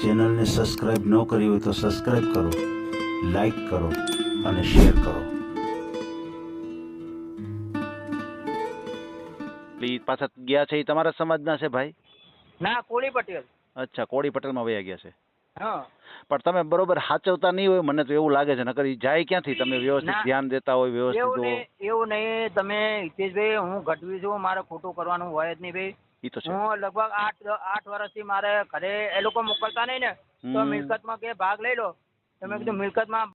ચેનલને સબસ્ક્રાઇબ ન કરી હોય તો સબસ્ક્રાઇબ કરો લાઈક કરો અને શેર કરો. પ્લીઝ પાછા ગયા છે એ તમારા સમાજના છે ભાઈ? ના કોળી પટેલ. અચ્છા કોળી પટેલમાં વયા ગયા છે. હા. પણ તમે બરોબર સાચવતા નહીં હોય મને તો એવું લાગે છે નકર જાય ક્યાંથી? તમે વ્યવસ્થિત ધ્યાન દેતા હોય વ્યવસ્થિત એવું નહીં તમે હિતેશભાઈ હું ઘટવી છું મારે ખોટું કરવાનું હોય જ નહીં ભાઈ. એ તો છે. હું લગભગ આઠ આઠ વર્ષથી મારે ઘરે એ લોકો મોકલતા નહીં ને. તો. મિલકતમાં કે ભાગ લઈ લો. તો મેં કીધું મિલકતમાં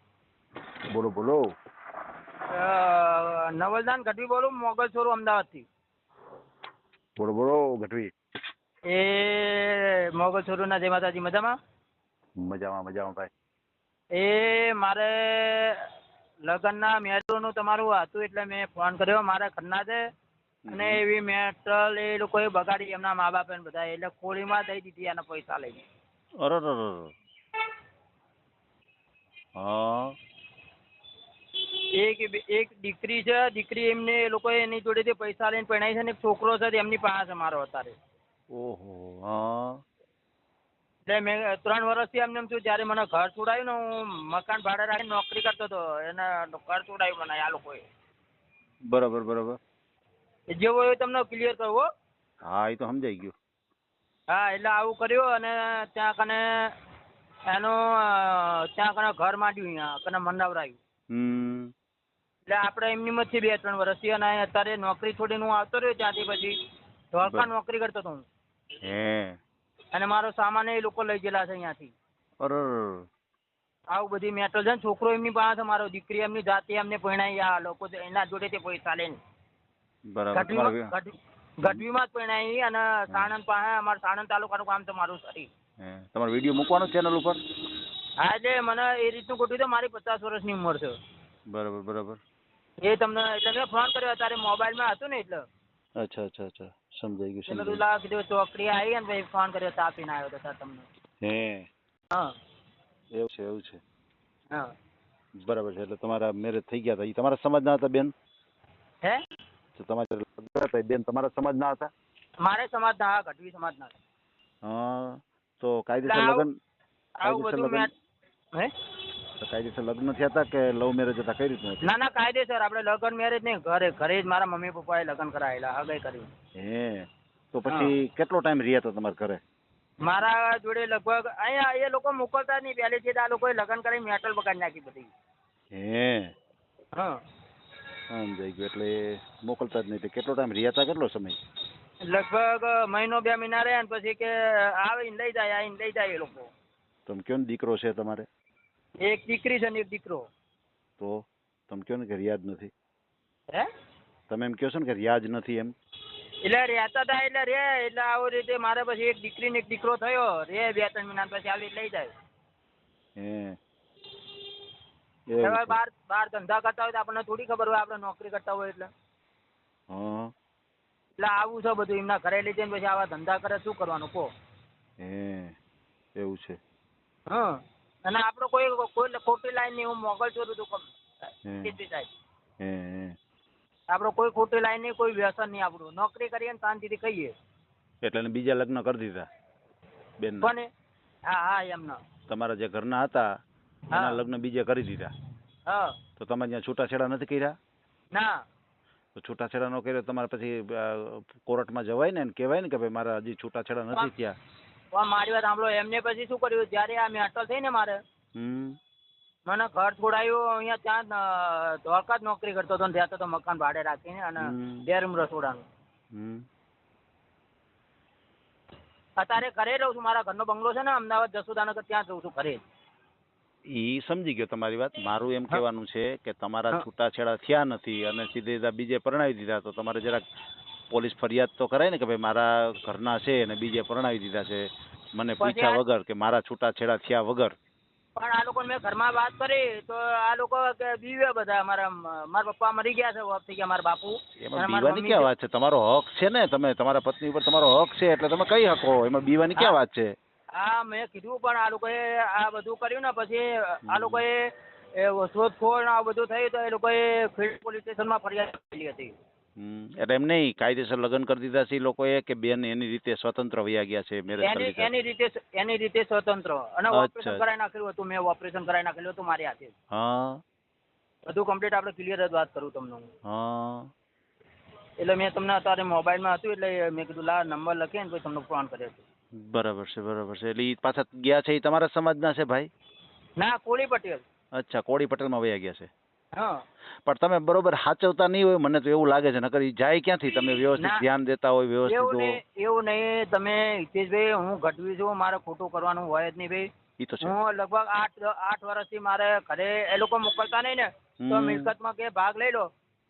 બોલો બોલો. નવલદાન ગઢવી બોલું મોગલ છોરું અમદાવાદથી. બોલો બોલો ગઢવી. એ મોગલ છોરુના જય માતાજી મજામાં? મજામાં મજામાં ભાઈ. એ મારે લગ્નના મેટરનું તમારું હતું એટલે મેં ફોન કર્યો મારા ઘરના છે. અને એવી મેટલ એ લોકોએ બગાડી એમના મા બાપ ને બધા એટલે કોળીમાં દઈ દીધી એના પૈસા લઈને. અરે. હા. એક એક દીકરી છે દીકરી એમને એ લોકોએ એની જોડેથી પૈસા લઈને પરણાવી છે ને એક છોકરો છે તે એમની પાસે મારો અત્યારે. ઓહો હા. એટલે મેં ત્રણ વર્ષથી એમને એમ થયું જ્યારે મને ઘર છોડાયું ને હું મકાન ભાડે રાખીને નોકરી કરતો હતો એને ઘર છોડાયું મને આ લોકોએ. બરાબર બરાબર. જેવો હોય તમને ક્લિયર કરવો હા. એ તો સમજાઈ ગયું. હા એટલે આવું કર્યું અને ત્યાં કને એનું ત્યાં કને ઘર માંડ્યું અહીંયા કને મંડાવરાયું. હમ. એટલે આપણે એમની મતથી બે ત્રણ વર્ષથી અને અત્યારે નોકરી છોડીને હું આવતો રહ્યો ત્યાંથી પછી. ધોળકા નોકરી કરતો હતો હું. હે. અને મારો સામાન એ લોકો લઈ ગયેલા છે અહીંયાથી. આવું બધી મેટલ છે છોકરો એમની પાસે મારો દીકરી એમની જાતે એમને પરણાઈ આ લોકો જે એના જોડે પૈસા લઈને ગઢવીમાં જ પરણાઈ અને સાણંદ પાસે અમારા સાણંદ તાલુકાનું કામ તો મારું સારી તમારો વીડિયો મૂકવાનો ચેનલ ઉપર? હા એટલે મને એ રીતનું ગોઠવ્યું તો મારી પચાસ વર્ષની ઉંમર છે. બરાબર બરાબર. એ તમને એટલે મેં ફોન કર્યો તારે મોબાઈલમાં હતું ને એટલે. અચ્છા અચ્છા અચ્છા. સમજાઈ ગયું એટલે સમજાઈ લાવ કીધું ચોકડી આવી અને પછી ફોન કર્યો ચા પીને આવ્યો તો સર તમને. હે. હા. એવું છે એવું છે. હા. બરાબર છે એટલે તમારા મેરેજ થઈ ગયા હતા. એ તમારા સમાજના હતા બેન? હે? તો તમારા લગ્ન હતા બેન તમારા સમાજના હતા? મારે સમાજના હા ગઢવી સમાજના હતા. હા. તો કાયદેસર લગ્ન આવું કાયદેસર બધું લગ્ન મેં હે? તો કાયદેસર લગ્ન થયા હતા કે લવ મેરેજ હતા? કઈ રીતનું ના ના કાયદેસર. આપણે લગ્ન મેરેજ નહીં ઘરે ઘરે જ મારા મમ્મી પપ્પાએ લગ્ન કરાયેલા હગાઈ કરી હે તો પછી કેટલો ટાઈમ રહ્યા હતા તમારા ઘરે? મારા જોડે લગભગ અહીંયા એ લોકો મોકલતા નહીં પહેલેથી આ લોકોએ લગ્ન કરી મેટલ બગાડી નાખી બધી. હે. હા. સમજાઈ ગયું એટલે મોકલતા જ નહીં. કેટલો ટાઈમ રહ્યા હતા? કેટલો સમય? લગભગ મહિનો બે મહિના રહ્યા પછી કે આવીને લઈ જાય આવીને લઈ જાય એ લોકો. તમે કયો દીકરો છે તમારે? એક દીકરી છે ને એક દીકરો. તો તમે કયો ને કે રિયાજ નથી? હે? તમે એમ કહો છો ને કે રિયાજ નથી એમ? એટલે રહેતા હતા એટલે રે એટલે આવી રીતે મારે પછી એક દીકરી ને એક દીકરો થયો. રે બે ત્રણ મહિના પછી આવી લઈ જાય. હે. બાર બાર ધંધા કરતા હોય તો આપણને થોડી ખબર હોય આપણે નોકરી કરતા હોય એટલે. હા. એટલે આવું છે બધું એમના ઘરે લઈ જઈને પછી આવા ધંધા કરે શું કરવાનું કહો? હે એવું છે. હા. અને આપણો કોઈ કોઈ ખોટી લાઈન નહીં હું મોગલ ચોરું. કીધી સાહેબ. આપણો કોઈ ખોટી લાઈન નહીં કોઈ વ્યસન નહીં આપણું નોકરી કરીએ ને શાંતિથી કહીએ એટલે બીજા લગ્ન કરી દીધા બેન કોને? હા હા એમના. તમારા જે ઘરના હતા એના લગ્ન બીજે કરી દીધા. હા. તો તમે ત્યાં છૂટાછેડા નથી કર્યા? ના. તો છૂટાછેડા નો કર્યો તમારે પછી કોર્ટમાં જવાય ને કહેવાય ને કે ભાઈ મારા હજી છૂટાછેડા નથી થયા? મારી વાત સાંભળો એમને પછી શું કર્યું જ્યારે આ મેટલ થઈ ને મારે મને ઘર છોડાયું અહીંયા ત્યાં ધોળકા જ નોકરી કરતો હતો રહેતો હતો મકાન ભાડે રાખીને અને. બે રૂમ રસોડાનું અત્યારે ઘરે રહું છું મારા ઘરનો બંગલો છે ને અમદાવાદ જસુદાનગર ત્યાં જ રહું છું ઘરે. ઈ સમજી ગયો તમારી વાત મારું એમ. કહેવાનું છે કે તમારા. છૂટાછેડા થયા નથી અને સીધે સીધા બીજે પરણાવી દીધા તો તમારે જરાક પોલીસ ફરિયાદ તો કરાય ને કે ભાઈ મારા ઘરના છે અને બીજે પરણાવી દીધા છે. મને પૂછ્યા વગર કે મારા છૂટાછેડા થયા વગર. પણ આ લોકો મેં ઘરમાં વાત કરી તો આ લોકો કે બીવે બધા મારા મારા પપ્પા મરી ગયા છે થઈ ગયા મારા બાપુ. એમાં બીવાની ક્યાં વાત છે? તમારો હક છે ને? તમે તમારા પત્ની ઉપર તમારો હક છે એટલે તમે કઈ હકો? એમાં બીવાની ક્યાં વાત છે? હા મેં કીધું પણ આ લોકોએ આ બધું કર્યું ને પછી આ લોકોએ એ શોધખોળ આ બધું થયું તો એ લોકોએ ફિલ્ડ પોલીસ સ્ટેશનમાં ફરિયાદ કરી હતી. એટલે એમ નહીં કાયદેસર લગ્ન કરી દીધા છે એ લોકોએ કે બેન એની રીતે સ્વતંત્ર વયા ગયા છે મેરેજ કરી એની રીતે એની રીતે સ્વતંત્ર. અને અચ્છા. ઓપરેશન કરાવી નાખેલું હતું મેં ઓપરેશન કરાવી નાખેલું હતું મારી હાથે હા. બધું કમ્પ્લીટ આપણે ક્લિયર જ વાત કરું તમને હું. હા. એટલે મેં તમને અત્યારે મોબાઈલમાં હતું એટલે મેં કીધું લા નંબર લખીને પછી તમને ફોન કર્યો છે બરાબર છે બરાબર છે. એટલે એ પાછા ગયા છે એ તમારા સમાજના છે ભાઈ? ના કોળી પટેલ. અચ્છા કોળી પટેલમાં વયા ગયા છે. હા. પણ તમે બરોબર સાચવતા નહીં હોય મને તો એવું લાગે છે. નકર ઈ જાય ક્યાંથી? તમે વ્યવસ્થિત ના. ધ્યાન દેતા હોય વ્યવસ્થિત એવું નહીં એવું નહીં તમે હિતેશભાઈ હું ઘટવી છું મારે ખોટું કરવાનું હોય જ નહીં ભાઈ. તો છે. હું લગભગ આઠ આઠ વર્ષથી મારે ઘરે એ લોકો મોકલતા નહીં ને તો હમ. મિલકતમાં કે ભાગ લઈ લો.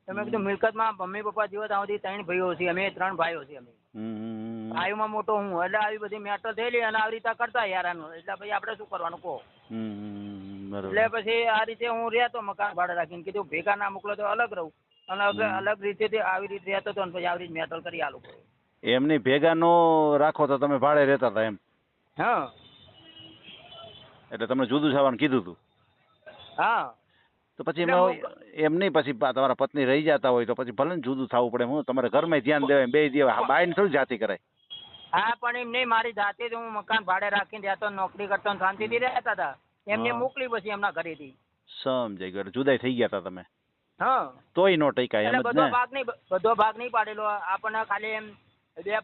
તમે કીધું મિલકતમાં મમ્મી પપ્પા જીવો ત્યાં સુધી ત્રણ ભાઈઓ છીએ અમે ત્રણ ભાઈઓ છીએ અમે. હમ, ભાઈઓમાં મોટો હું એટલે આવી બધી મેટર થયેલી અને આવી રીતે કરતા યાર એટલે ભાઈ આપણે શું કરવાનું કહો? હમ, એટલે પછી આ રીતે હું રહેતો મકાન ભાડે રાખીને કીધું ભેગા ના મોકલો તો અલગ રહું. અને અલગ રીતે આવી રીતે રહેતો હતો પછી આવી રીતે મેટલ કરી આ લોકો એમની ભેગા નો રાખો તો તમે ભાડે રહેતા હતા એમ. હા. એટલે તમને જુદું થવાનું કીધું હતું હા. તો પછી એમાં એમ નહીં પછી તમારા પત્ની રહી જતા હોય તો પછી ભલે ને જુદું થવું પડે હું તમારે ઘરમાં ધ્યાન દેવાય બે દેવાય બાઈને થોડી જાતિ કરાય. હા પણ એમ નહીં મારી જાતે જ હું મકાન ભાડે રાખીને રહેતો નોકરી કરતો શાંતિથી રહેતા હતા. એમને. મોકલી પછી એમના ઘરેથી. સમજાઈ ગયો. જુદાઈ થઈ ગયા હતા તમે. હા. તોય નો ટેકાય એમ બધો ભાગ નહીં બધો ભાગ નહીં પાડેલો. આપણને ખાલી એમ બે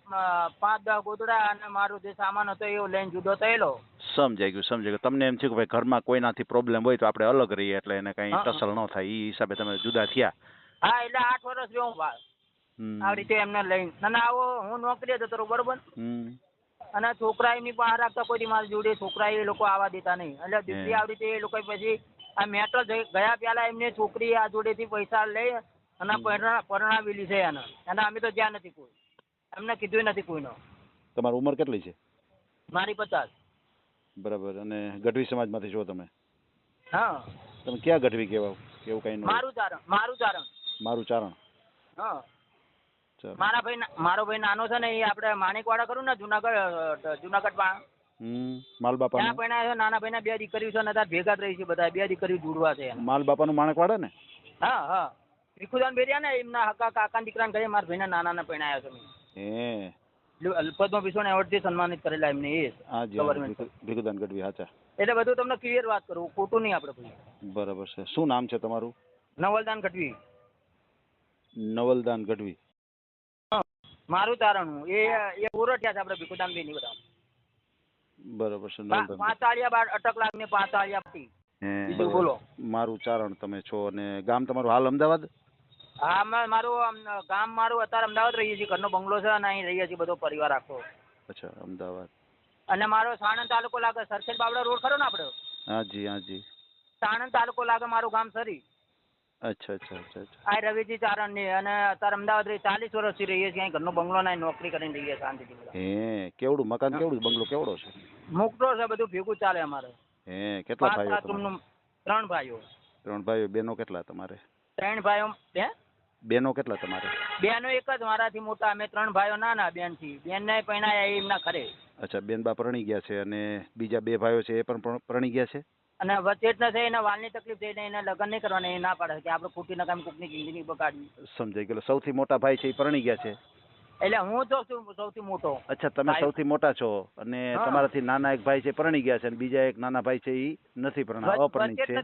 પાંચ દસ ગોદડા અને મારું જે સામાન હતો એ લઈને જુદો થયેલો. સમજાઈ ગયું સમજાઈ ગયું. તમને એમ થયું કે ભાઈ ઘરમાં કોઈનાથી પ્રોબ્લેમ હોય તો આપણે અલગ રહીએ એટલે એને કઈ. ટસલ ન થાય. એ હિસાબે તમે જુદા થયા. હા એટલે આઠ વર્ષ રહ્યો હું આ રીતે એમને લઈને. ના ના આવો હું નોકરી જતો બરોબર? હમ. અને છોકરા એમની બહાર રાખતા કોઈ મારી જોડે છોકરા એ લોકો આવવા દેતા નહીં. એટલે દીકરી આવડી આવી એ લોકો પછી આ મેટર ગયા પેલા એમને છોકરી આ જોડેથી પૈસા લઈ અને પરણાવેલી છે એને. અને અમે તો જ્યાં નથી કોઈ. એમને કીધું નથી કોઈનો. તમારી ઉંમર કેટલી છે? મારી પચાસ. બરાબર. અને ગઢવી સમાજમાંથી છો તમે? હા. તમે ક્યાં ગઢવી કેવા કેવું કઈ મારું ચારણ મારું ચારણ. મારું ચારણ. હા. મારા ભાઈ મારો ભાઈ નાનો છે ને એ આપણે માણેકવાડા કરું ને જુનાગઢ જુનાગઢમાં. માલ ત્યાં બાપાનું પૈણા છે નાના ભાઈના બે દીકરીઓ છે ને તાર ભેગા રહી છે બધા બે દીકરીઓ જોડવા છે. માલ બાપાનું માણેકવાડા ને? હા હા. ભીખુદાન ભેરિયા ને એમના હકા કાકા દીકરા ઘરે મારા ભાઈના નાનાને પૈણાયા છે મેં. પદ્મ ભૂષણ એવોર્ડથી સન્માનિત કરેલા એમને એ હાજી ભીખુદાન ગઢવી હાચા એટલે બધું તમને ક્લિયર વાત કરું ખોટું નહીં આપણે કોઈ. બરાબર છે. શું નામ છે તમારું? નવલદાન ગઢવી. નવલદાન ગઢવી. મારું તારણ હું. એ એ ઓરઠિયા છે આપણે ભીખુદામ બેની બધા. બરાબર છે પાંચાળિયા બાર અટક લાગને પાંચાળિયા પટી હે, બીજું બોલો. મારું ચારણ તમે છો અને ગામ તમારું હાલ અમદાવાદ? હા મારું ગામ મારું અત્યારે અમદાવાદ રહીએ છીએ ઘરનો બંગલો છે અને અહીં રહીએ છીએ બધો પરિવાર આખો. અચ્છા અમદાવાદ. અને મારો સાણંદ તાલુકો લાગે સરખેજ બાવડા રોડ ખરો ને આપણે હાજી હાજી સાણંદ તાલુકો લાગે મારું ગામ સરી. અચ્છા અચ્છા અચ્છા અચ્છા. આ રવિજી ચારણ અને અત્યારે અમદાવાદ રહી ચાલીસ વર્ષથી રહીએ છીએ અહીં ઘરનો બંગલો ના નોકરી કરીને રહીએ શાંતિથી. બધા હે કેવડું? મકાન કેવડું? બંગલો કેવડો છે? મુકતો છે બધું ભેગું ચાલે અમારે. હે કેટલા પાંચ ભાઈઓ તમારે? રૂમનું ત્રણ ભાઈઓ. ત્રણ ભાઈઓ બેનો કેટલા તમારે? ત્રણ ભાઈઓ હે? બેનો કેટલા તમારે? બેનો એક જ મારાથી મોટા અમે ત્રણ ભાઈઓ નાના બેનથી બેન ને પૈણાયા એ એમના ખરે અચ્છા બેન બા પરણી ગયા છે અને બીજા બે ભાઈઓ છે એ પણ પરણી ગયા છે? અને વચ્ચે જ એના વાલની તકલીફ થઈને એને લગ્ન નહીં કરવાના, એ ના પાડે, કે આપણે ખોટી નકામી કોકની જિંદગી બગાડવી. સમજાઈ ગયેલો. સૌથી મોટા ભાઈ છે, એ પરણી ગયા છે. એટલે હું તો છું સૌથી મોટો. અચ્છા તમે સૌથી મોટા છો અને તમારાથી નાના એક ભાઈ છે પરણી ગયા છે અને બીજા એક નાના ભાઈ છે એ નથી પરણા અપરણિત છે.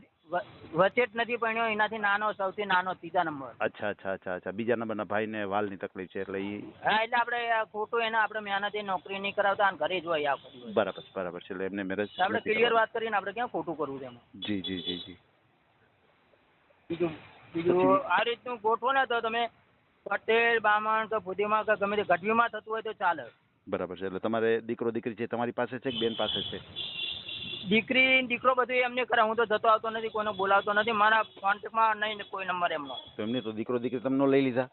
વચ્ચે નથી પરણ્યો એનાથી નાનો સૌથી નાનો ત્રીજા નંબર. અચ્છા અચ્છા અચ્છા અચ્છા બીજા નંબરના ભાઈને વાલની તકલીફ છે એટલે ઈ હા એટલે આપણે ખોટું એને આપણે મહેનત નોકરી નહીં કરાવતા અને ઘરે જ હોય આખો બરાબર બરાબર છે એટલે એમને મેરેજ આપણે ક્લિયર વાત કરીને આપણે ક્યાં ખોટું કરવું છે એમાં? જી જી જી જી. બીજું બીજું આ રીતનું ગોઠવો ને તો તમે પટેલ બામણ કે ભુદીમાં કે ગમે તે ગઢવીમાં થતું હોય તો ચાલે. બરાબર છે. એટલે તમારે દીકરો દીકરી છે તમારી પાસે છે કે બેન પાસે છે? દીકરી દીકરો બધું એમને કરે હું તો જતો આવતો નથી કોઈને બોલાવતો નથી. મારા કોન્ટેક્ટમાં નહીં કોઈ નંબર એમનો. તો એમને તો દીકરો દીકરી તમને લઈ લીધા?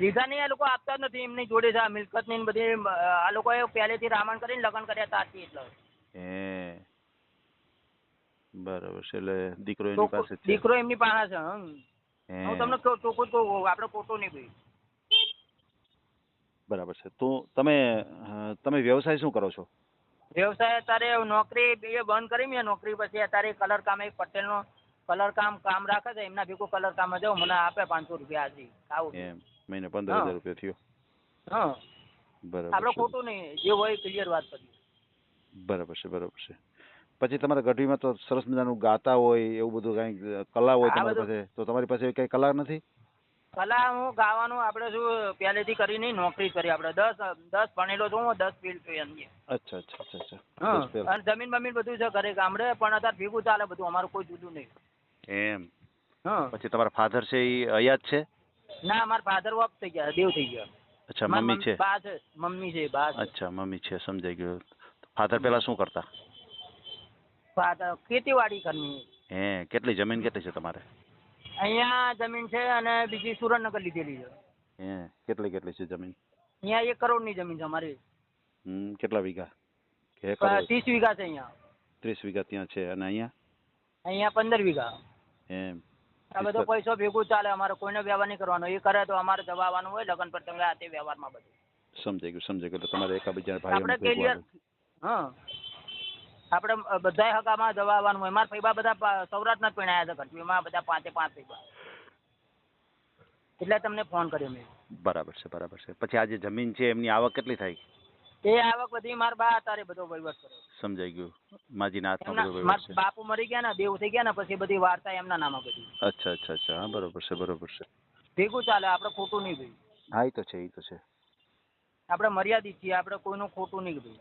લીધા નહીં આ લોકો આપતા જ નથી. એમની જોડે છે આ મિલકતની બધી. આ લોકોએ પહેલેથી રામાયણ કરીને લગ્ન કર્યા હતા આથી એટલે. હે. બરાબર છે. એટલે દીકરો એની પાસે દીકરો એમની પાસે છે. હે. તમને કહું ચોખ્ખું કહું આપણે ખોટું નહીં ભાઈ બરાબર છે. તો તમે તમે વ્યવસાય શું કરો છો? વ્યવસાય અત્યારે નોકરી એ બંધ કરી મેં નોકરી પછી અત્યારે કલર કામ એક પટેલનો કલર કામ કામ રાખે છે એમના ભેગું કલર કામ જાઉં મને આપે પાંચસો રૂપિયા હાજી આવું એમ મહિને પંદર. હજાર રૂપિયા થયો. હા. બરાબર આપણે ખોટું નહીં જે હોય ક્લિયર વાત કરી બરાબર છે બરાબર છે. પછી તમારા ગઢવીમાં તો સરસ મજાનું ગાતા હોય એવું બધું કઈ કલા હોય આ તમારી બધું- પાસે. તો તમારી પાસે કઈ કલા નથી? કલા હું ગાવાનું આપણે શું પહેલેથી કરી નહીં નોકરી જ કરી આપણે. દસ દસ ભણેલો છું હું દસ ફિલ્ડ છું એની અચ્છા અચ્છા અચ્છા અચ્છા. હા બસ પેલા. અને જમીન બમીન બધું છે ઘરે ગામડે પણ અત્યારે ભેગું ચાલે બધું અમારું કોઈ જુદું નહીં. એમ. હા. પછી તમારા ફાધર છે એ અયાદ છે? ના મારા ફાધર ઓફ થઈ ગયા દેવ થઈ ગયા. અચ્છા મારી મમ્મી છે? બા છે મમ્મી છે બા છે. અચ્છા મમ્મી છે સમજાઈ ગયું. ફાધર પેલા શું કરતા? ખેતીવાડી કરવી હે કેટલી જમીન કેટલી છે તમારે? અહીંયા જમીન છે અને બીજી સુરેન્દ્રનગર લીધેલી છે. હે કેટલી કેટલી છે જમીન? અહીંયા એક કરોડની જમીન છે અમારી. હમ કેટલા વીઘા? કે ત્રીસ વીઘા છે અહીંયા. ત્રીસ વીઘા ત્યાં છે અને અહીંયા? અહીંયા પંદર વીઘા. એમ. આ બધો પૈસો ભેગું ચાલે અમારે કોઈને વ્યવહાર નહીં કરવાનો. એ કરે તો અમારે જવા હોય લગ્ન પર તમે આ તે વ્યવહારમાં બધું. સમજાઈ ગયું સમજાઈ ગયું. તમારે એકાબીજા ભાઈ આપણે ક્લિયર હા. આપણે બધા હકામાં જવા આવવાનું હોય. મારા ફૈબા બધા સૌરાષ્ટ્રના પીણાયા હતા ઘટવીમાં બધા પાંચે પાંચ ફૈબા. એટલે તમને ફોન કર્યો મેં. બરાબર છે બરાબર છે. પછી આ જે જમીન છે એમની આવક કેટલી થાય એ આવક બધી મારા બા અત્યારે બધો વહીવટ કર્યો. સમજાઈ ગયું. માજીના હાથમાં બધો મારા છે. બાપુ મરી ગયા ને દેવ થઈ ગયા ને પછી બધી વાર્તા એમના નામે બધી. અચ્છા અચ્છા અચ્છા. હા બરોબર છે બરોબર છે. ભેગું ચાલે આપણે ખોટું નહીં ભાઈ. હા એ તો છે એ તો છે. આપણે મર્યાદિત છીએ આપણે કોઈનું ખોટું નહીં ભાઈ.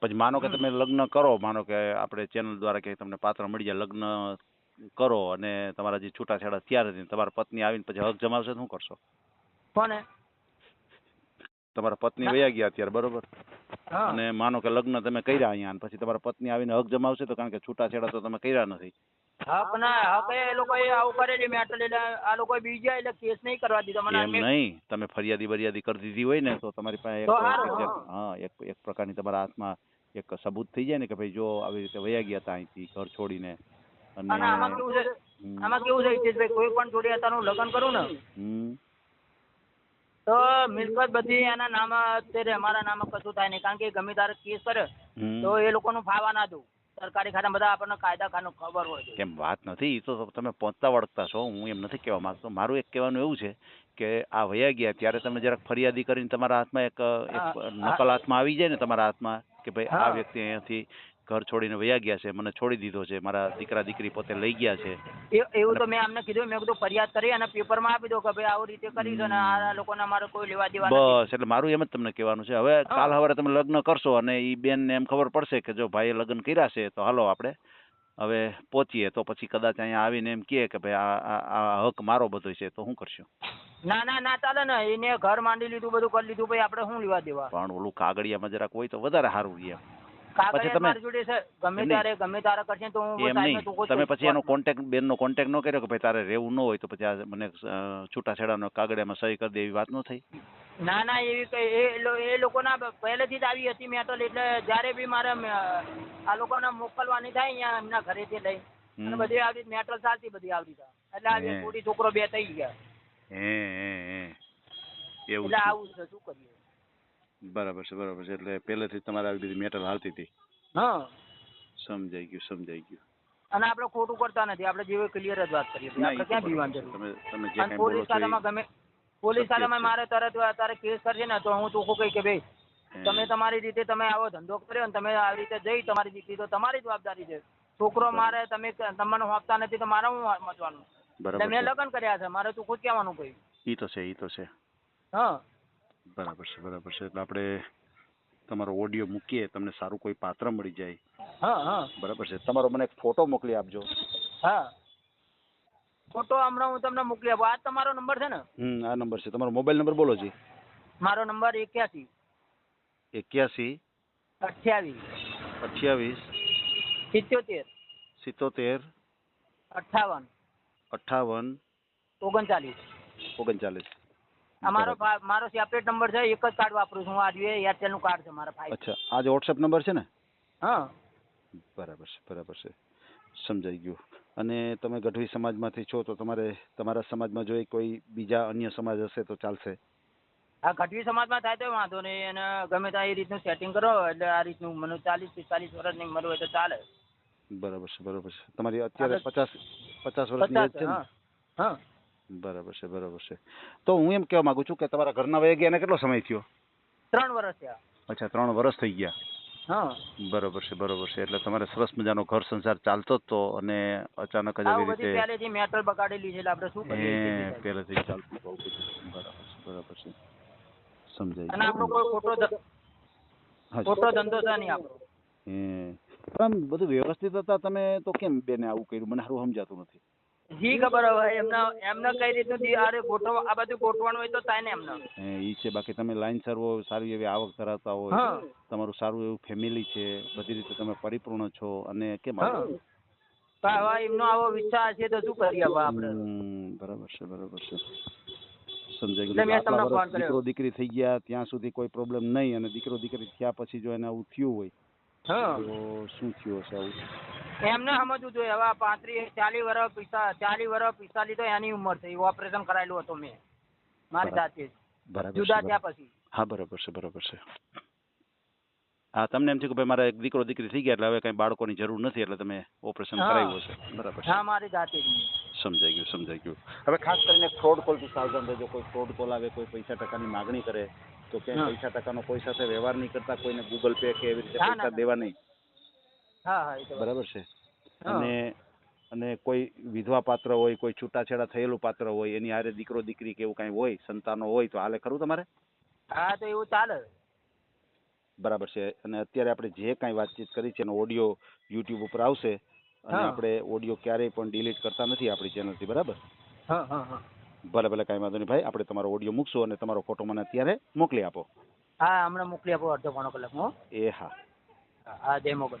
પછી માનો કે તમે લગ્ન કરો માનો કે આપણે ચેનલ દ્વારા કે તમને પાત્ર મળી જાય લગ્ન કરો અને તમારા જે છૂટાછેડા ત્યારે હતી તમારા પત્ની આવીને પછી હક જમાવશે તો શું કરશો? કોને? તમારા પત્ની વયા ગયા અત્યારે બરોબર? અને માનો કે લગ્ન તમે કર્યા અહીંયા પછી તમારા પત્ની આવીને હક જમાવશે તો કારણ કે છૂટાછેડા તો તમે કર્યા નથી. હક ના હક એ લોકોએ આવું કરેલી મેટર એટલે આ લોકો બીજા એટલે કેસ નહીં કરવા દીધો. મને એમ નહીં તમે ફરિયાદી બરિયાદી કરી દીધી હોય ને તો તમારી પાસે એક હા એક એક પ્રકારની તમારા હાથમાં એક સબૂત થઈ જાય ને કે ભાઈ જો આવી રીતે વયા ગયા હતા અહીંથી ઘર છોડીને અને આમાં કેવું છે? આમાં કેવું છે હિતેશભાઈ? કોઈ પણ જોડી અત્યારે હું લગ્ન કરું ને તો મિલકત બધી એના નામ અત્યારે અમારા નામે કશું થાય નહીં. કારણ કે ગમે તારે કેસ કરે તો એ લોકોનું ફાવા ના દઉં. સરકારી ખાતા બધા આપણને કાયદા ખાનું ખબર હોય છે. કેમ વાત નથી એ તો તમે પહોંચતા વળગતા છો હું એમ નથી કહેવા માંગતો. મારું એક કહેવાનું એવું છે કે આ વયા ગયા ત્યારે તમે જરાક ફરિયાદી કરીને તમારા હાથમાં એક એક નકલ હાથમાં આવી જાય ને તમારા હાથમાં કે ભાઈ આ વ્યક્તિ અહીંયાથી ઘર છોડીને વયા ગયા છે મને છોડી દીધો છે મારા દીકરા દીકરી પોતે લઈ ગયા છે. એવું તો મેં આમને કીધું મેં કીધું ફરિયાદ કરી અને પેપરમાં આપી દો કે ભાઈ આવું રીતે કરી દો ને આ લોકોને અમારે કોઈ લેવા દેવા બસ એટલે મારું એમ જ તમને કહેવાનું છે. હવે કાલ હવારે તમે લગ્ન કરશો અને ઈ બેનને એમ ખબર પડશે કે જો ભાઈએ લગ્ન કર્યા છે તો હાલો આપણે હવે પહોંચીએ. તો પછી કદાચ અહીંયા આવીને એમ કહે કે ભાઈ આ આ- આ હક મારો બધો છે તો શું કરશું? ના ના ના ચાલે ને. એને ઘર માંડી લીધું બધું કરી લીધું ભાઈ આપણે શું લેવા દેવા? પણ ઓલું કાગળિયામાં જરાક હોય તો વધારે સારું રહે કાગળિયા તમે- ગમે એમ ત્યારે ગમે ત્યારે કરશે તો હું એમ નહીં. તમે પછી એનો કોન્ટેક્ટ બેનનો કોન્ટેક્ટ ન કર્યો કે ભાઈ તારે રહેવું ન હોય તો પછી આ મને છૂટાછેડાનો કાગળિયામાં સહી કરી દે એવી વાત ન થઈ? ના ના એવી કઈ એ લોકોના પહેલેથી જ આવી હતી મેટલ એટલે જ્યારે બી મારે આ લોકોને મોકલવાની થાય અહીંયા એમના ઘરેથી લઈ. અને બધી આવી મેટલ ચાલતી બધી આવડી એટલે આવી હે. છોકરો બે થઈ ગયા. હે હે હે. એવું એટલે આવું છે શું કરીએ? બરાબર છે બરાબર છે. એટલે પહેલેથી જ તમારે આવી બધી મેટલ હાલતી હતી. હા. સમજાઈ ગયું સમજાઈ ગયું. અને આપણે ખોટું કરતા નથી આપણે જેવી ક્લિયર જ વાત કરીએ. આપણે ક્યાં છે. જરૂર તમે તમે જે કાંઈ બોલો છો ગમે પોલીસ સત્ય મારે તરત અત્યારે કેસ કરશે ને તો હું ચોખ્ખું કહી કે ભાઈ તમે તમારી રીતે તમે આવો ધંધો કર્યો ને તમે આવી રીતે જઈ તમારી દીકરી તો તમારી જવાબદારી છે. છોકરો મારે તમે તમને આપતા નથી તો મારે હું મચવાનું મેં લગ્ન કર્યા છે મારે તું ખુદ કહેવાનું કહ્યું ઈ તો છે ઈ તો છે. હા. બરાબર છે બરાબર છે. એટલે આપણે તમારો ઓડિયો મૂકીએ તમને સારું કોઈ પાત્ર મળી જાય. હા હા. બરાબર છે. તમારો મને એક ફોટો મોકલી આપજો. હા. ફોટો હમણાં હું તમને મોકલી આપું. આ તમારો નંબર છે ને? હમ આ નંબર છે. તમારો મોબાઈલ નંબર બોલો જી. મારો નંબર એક્યાસી. એક્યાસી. અઠ્યાવીસ. અઠ્યાવીસ. સિત્યોતેર. સિત્તોતેર અઠ્ઠાવન. અઠ્ઠાવન. ઓગણચાલીસ. ઓગણચાલીસ. આ મારો સેપરેટ નંબર છે એક જ કાર્ડ વાપરું છું. હું આ જોઈએ એરટેલનું કાર્ડ છે મારા ભાઈ. અચ્છા આ જે વોટ્સએપ નંબર છે ને? હા. બરાબર છે બરાબર છે. સમજાઈ ગયું. અને તમે ગઢવી સમાજમાંથી છો તો તમારે તમારા સમાજમાં જો કોઈ બીજા અન્ય સમાજ હશે તો ચાલશે? આ ગઢવી સમાજમાં થાય તો વાંધો નહીં. અને ગમે ત્યાં એ રીતનું સેટિંગ કરો એટલે આ રીતનું મને ચાલીસ પિસ્તાલીસ વર્ષની ઉંમર હોય તો ચાલે. બરાબર છે બરાબર છે. તમારી અત્યારે પચાસ પચાસ વર્ષની એજ છે ને? હા હા. બરાબર છે બરાબર છે. તો હું એમ કહેવા માંગુ છું કે તમારા ઘરના વયે ગયા કેટલો સમય થયો? ત્રણ વર્ષ થયા. અચ્છા ત્રણ વર્ષ થઈ ગયા. હા. બરોબર છે બરોબર છે. એટલે તમારે સરસ મજાનો ઘર સંસાર ચાલતો જ તો અને અચાનક જ આવું રીતે પહેલેથી મેટલ બગાડેલી છે આપણે શું કરીએ? એ પહેલેથી ચાલતું બહુ બધું બરાબર છે બરાબર છે. સમજાય અને આપણો કોઈ ખોટો ખોટો ધંધો છે નહીં આપણો. આમ બધું વ્યવસ્થિત હતા તમે તો કેમ બેને આવું કર્યું? મને સારું સમજાતું નથી. જી ખબર હવે એમને એમને કઈ રીતનું અરે ગોઠવ આ બધું ગોઠવાનું હોય તો થાય ને એમને. એ છે બાકી તમે લાઈનસર હો સારી એવી આવક ધરાવતા હોય તમારું સારું એવું ફેમિલી છે બધી રીતે તમે પરિપૂર્ણ છો અને કેમ હવે એમનો આવો વિચાર છે તો શું કરીએ હવે આપણે? બરાબર છે બરાબર છે. સમજાઈ ગયું. આટલા વર્ષ દીકરો દીકરી થઈ ગયા ત્યાં સુધી કોઈ પ્રોબ્લેમ નહીં અને દીકરો દીકરી થયા પછી જો એને આવું થયું હોય હા. તો શું થયું હશે આવું? એમને સમજવું જોઈએ. હવે પાંત્રીસ ચાલીસ વર્ષ પિસ્તા ચાલીસ વર્ષ પિસ્તાલીસ તો એની ઉંમર છે ઓપરેશન કરાયેલું હતું મેં. મારી જાતે છે, જુદા થયા પછી. હા બરાબર છે બરાબર છે. હા તમને એમ થયું કે ભાઈ મારા એક દીકરો દીકરી થઈ ગયા એટલે હવે કઈ બાળકોની જરૂર નથી એટલે તમે ઓપરેશન. કરાવ્યું હશે. બરાબર છે. હા મારી જાતે સમજાઈ ગયું સમજાઈ ગયું. હવે ખાસ કરીને ફ્રોડ કોલથી સાવધાન રહેજો કોઈ ફ્રોડ કોલ આવે કોઈ પૈસા ટકાની માગણી કરે તો ક્યાંય પૈસા ટકાનો કોઈ સાથે વ્યવહાર નહીં કરતા કોઈને ગૂગલ પે કે એવી રીતે પૈસા દેવા નહીં. બરાબર છે. અને અને કોઈ વિધવા પાત્ર હોય કોઈ છૂટાછેડા થયેલું પાત્ર હોય એની હારે દીકરો દીકરી કે એવું કાંઈ હોય સંતાનો હોય તો હાલે ખરું તમારે? હા તો એવું ચાલે. બરાબર છે. અને અત્યારે આપણે જે કાંઈ વાતચીત કરી છે એનો ઓડિયો યુટ્યુબ ઉપર આવશે અને. આપણે ઓડિયો ક્યારેય પણ ડિલીટ કરતા નથી આપણી ચેનલથી બરાબર? હા હા હા. ભલે ભલે કાંઈ વાંધો નહીં. ભાઈ આપણે તમારો ઓડિયો મૂકશું અને તમારો ફોટો મને અત્યારે મોકલી આપો. હા હમણાં મોકલી આપો અડધો પોણો કલાકમાં એ હા હા જય મોગલ.